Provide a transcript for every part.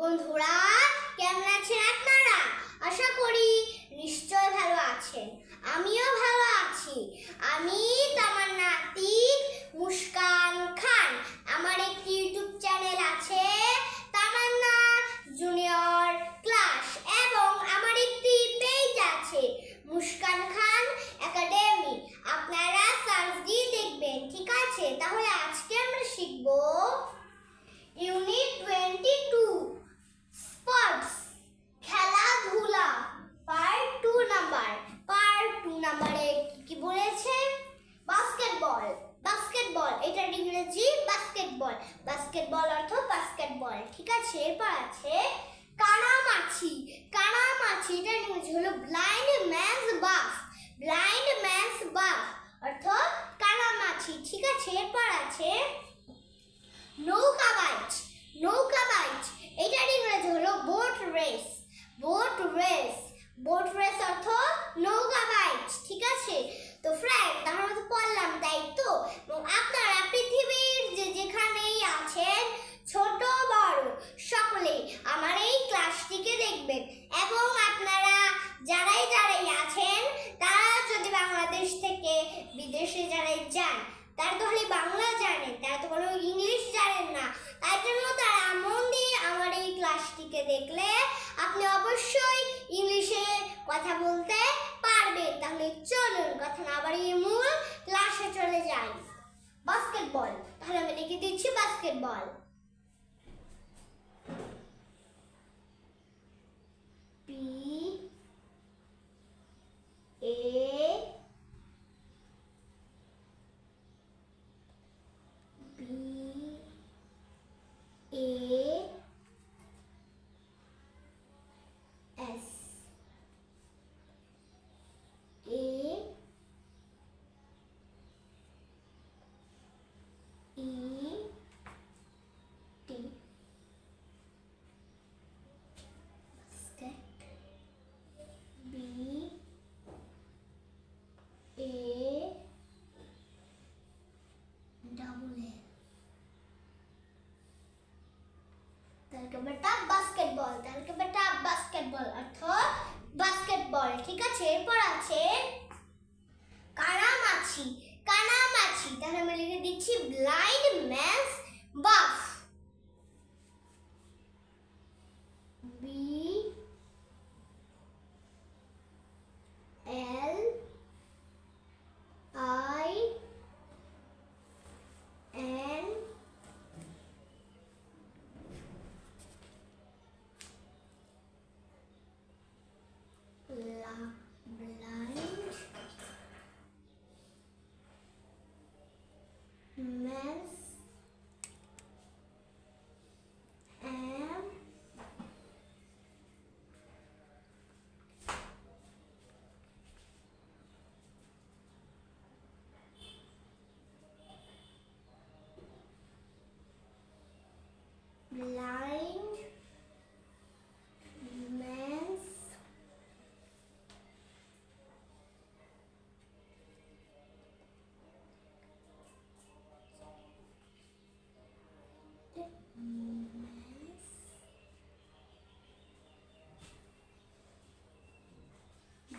বন্ধুরা, কেমন আছেন আপনারা? আশা করি নিশ্চয় ভালো আছেন। আমিও ভালো আছি। আমি তামান্না আতিক, মুস্কান খান আমার একটি ইউটিউব চ্যানেল আছে তামান্না জুনিয়র ক্লাস এবং আমার একটি পেজ আছে মুস্কান খান একাডেমি আপনারা সার্চ দিয়ে দেখবেন ঠিক আছে তাহলে আজকে আমরা শিখব ইউনিট টোয়েন্টি টু স্পোর্টস খেলাধুলা part two number part two নাম্বারে কি কি বলেছে বাস্কেটবল বাস্কেটবল এটার ইংরেজি বাস্কেটবল বাস্কেটবল অর্থ বাস্কেটবল ঠিক আছে, এরপর আছে কানামাছি। কানামাছি এটার ইংরেজি হলো blind man's buff blind man's buff অর্থ কানামাছি। ঠিক আছে, এরপর আছে নৌকা বাইচ। নৌকা বাইচ এটার ইংরেজি হলো boat race boat race boat race অর্থ নৌকা বাইচ। ঠিক আছে? তো ফ্রেন্ড তাহলে আমরা তো পড়লাম তাই তো এবং আপনারা পৃথিবীর যে যেখানেই আছেন ছোট বড় সকলেই আমার এই ক্লাসটিকে দেখবেন এবং আপনারা যারাই যারাই আছেন তারা যদি বাংলাদেশ থেকে বিদেশে যারাই যান তারা তো খালি বাংলা জানেন তারা তো কোনো ইংলিশ জানেন না। তাই জন্য তারা মন দিয়ে আমার এই ক্লাসটিকে দেখলে আপনি অবশ্যই ইংলিশে কথা বলতে পারবেন। তাহলে চলুন, কথা না বাড়িয়ে মূল ক্লাসে চলে যাই। বাস্কেটবল, তাহলে আমি লিখে দিচ্ছি বাস্কেটবল। পি তাহলে বেটা বাস্কেটবল তাহলে বেটা বাস্কেটবল অর্থ বাস্কেটবল ঠিক আছে? এরপর আছে কানামাছি কানামাছি, তাহলে আমি লিখে দিচ্ছি blind man's buff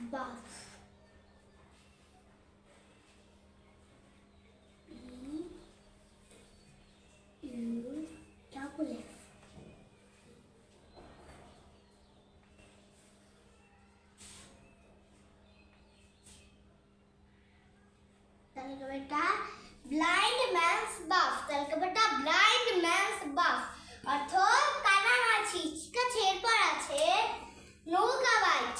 buff. B. U. Double F. তাহলে বেটা ব্লাইন্ড ম্যানস বাফ তাহলে বেটা ব্লাইন্ড ম্যানস বাফ অর্থ কানামাছি ঠিক আছে এরপর আছে নৌকা বাইচ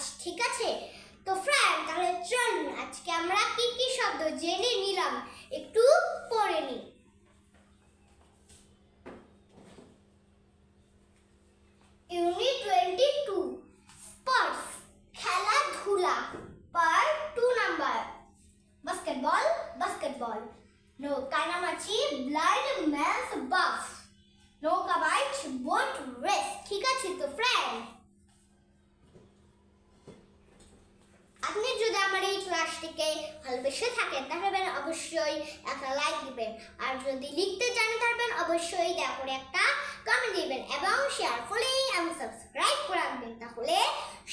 কাজ ঠিক আছে? তো ফ্রেন্ড তাহলে চল আজকে আমরা কি কি শব্দ জেনে নিলাম, একটু পড়ে নিই ইউনিট টোয়েন্টি টু স্পোর্টস খেলাধুলা part two number basketball basketball নৌকা আছি ব্লাড ম্যান্স বাফ নৌকা বাইট বোট রেস ঠিক আছে তো ফ্রেন্ড এই ভালোবেসে থাকেন, তাহলে অবশ্যই একটা লাইক দিবেন। আর যদি লিখতে চান থাকবেন অবশ্যই দেয়া করে একটা কমেন্ট দিবেন এবং শেয়ার ফলে আমি সাবস্ক্রাইব করে রাখবেন তাহলে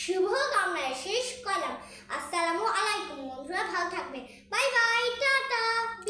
শুভ কামনায় শেষ করলাম। আসসালামু আলাইকুম বন্ধুরা, ভালো থাকবেন। Bye bye ta-ta.